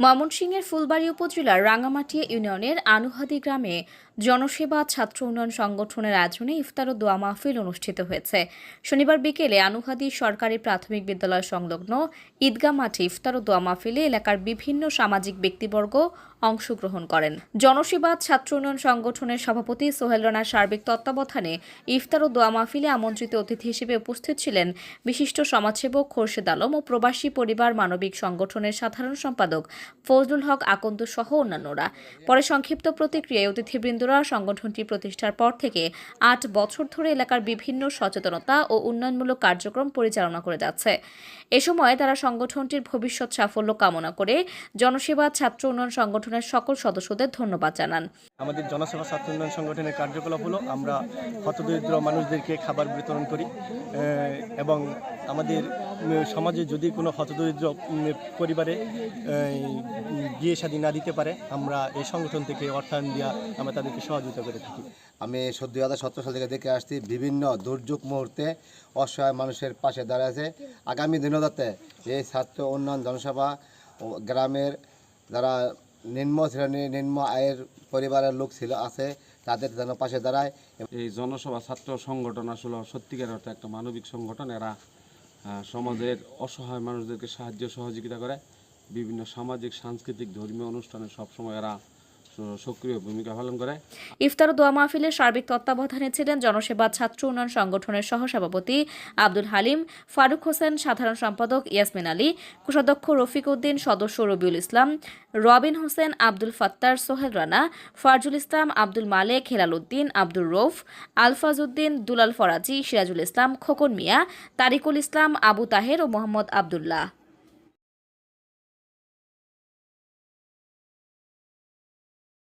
ময়মনসিংহের ফুলবাড়ী উপজেলার রাঙামাটিয়া ইউনিয়নের আনুহাদি গ্রামে জনসেবা ছাত্র উন্নয়ন সংগঠনের আয়োজনে ইফতার ও দোয়া মাহফিল অনুষ্ঠিত হয়েছে। শনিবার বিকেলে আনুহাদি সরকারি প্রাথমিক বিদ্যালয় সংলগ্ন ঈদগাহ মাঠে ইফতার ও দোয়া মাহফিলে এলাকার বিভিন্ন সামাজিক ব্যক্তিবর্গ অংশগ্রহণ করেন। জনসেবা ছাত্র উন্নয়ন সংগঠনের সভাপতি সোহেল রানার সার্বিক তত্ত্বাবধানে ইফতার ও দোয়া মাহফিলে আমন্ত্রিত অতিথি হিসেবে উপস্থিত ছিলেন বিশিষ্ট সমাজসেবক খোরশেদ আলম ও প্রবাসী পরিবার মানবিক সংগঠনের সাধারণ সম্পাদক ফজলুল হক, আকন্দ সহ অন্যান্যরা। পরে সংক্ষিপ্ত প্রতিক্রিয়ায় অতিথিবৃন্দরা সংগঠনটি প্রতিষ্ঠার পর থেকে আট বছর ধরে এলাকার বিভিন্ন সচেতনতা ও উন্নয়নমূলক কার্যক্রম পরিচালনা করে যাচ্ছে। এ সময় তারা সংগঠনটির ভবিষ্যৎ সাফল্য কামনা করে জনসেবা, ছাত্র উন্নয়ন সংগঠনের সকল সদস্যদের ধন্যবাদ জানান। আমাদের জনসেবা, ছাত্র উন্নয়ন সংগঠনের কার্যকলাপ হলো আমরা হতদরিদ্র মানুষদেরকে খাবার বিতরণ করি এবং আমাদের সমাজে যদি কোনো হতদরিদ্র পরিবারে বিয়ে শাদী না দিতে পারে আমরা এই সংগঠন থেকে অর্থায়ন দিয়া আমরা তাদেরকে সহযোগিতা করে থাকি। আমি দুই হাজার সতেরো সাল থেকে দেখে আসছি বিভিন্ন দুর্যোগ মুহূর্তে অসহায় মানুষের পাশে দাঁড়িয়েছে আগামী দিনও যাতে এই ছাত্র উন্নয়ন জনসভা ও গ্রামের যারা নিম্ন শ্রেণি নিম্ন আয়ের পরিবারের লোক ছিল আছে তাদের যেন পাশে দাঁড়ায়। এই জনসভা ছাত্র সংগঠন আসলে সত্যিকার অর্থে একটা মানবিক সংগঠন। এরা সমাজের অসহায় মানুষদেরকে সাহায্য সহযোগিতা করে। বিভিন্ন সামাজিক, সাংস্কৃতিক, ধর্মীয় অনুষ্ঠানে সবসময় এরা সক্রিয় ভূমিকা পালন করে। ইফতার দোয়া মাহফিলের সার্বিক তত্ত্বাবধানে ছিলেন জনসেবা, ছাত্র উন্নয়ন সংগঠনের সহসভাপতি আব্দুল হালিম, ফারুক হোসেন, সাধারণ সম্পাদক ইয়াসমিন আলী, কোষাধ্যক্ষ রফিক উদ্দিন, সদস্য রবিউল ইসলাম, রবিন হোসেন, আব্দুল ফাত্তার, সোহেল রানা, ফারজুল ইসলাম, আব্দুল মালেক, হেলাল উদ্দিন আব্দুল রৌফ, আলফাজ উদ্দিন, দুলাল ফরাজি, সিরাজুল ইসলাম, খোকন মিয়া, তারিকুল ইসলাম, আবু তাহের ও মোহাম্মদ আবদুল্লাহ।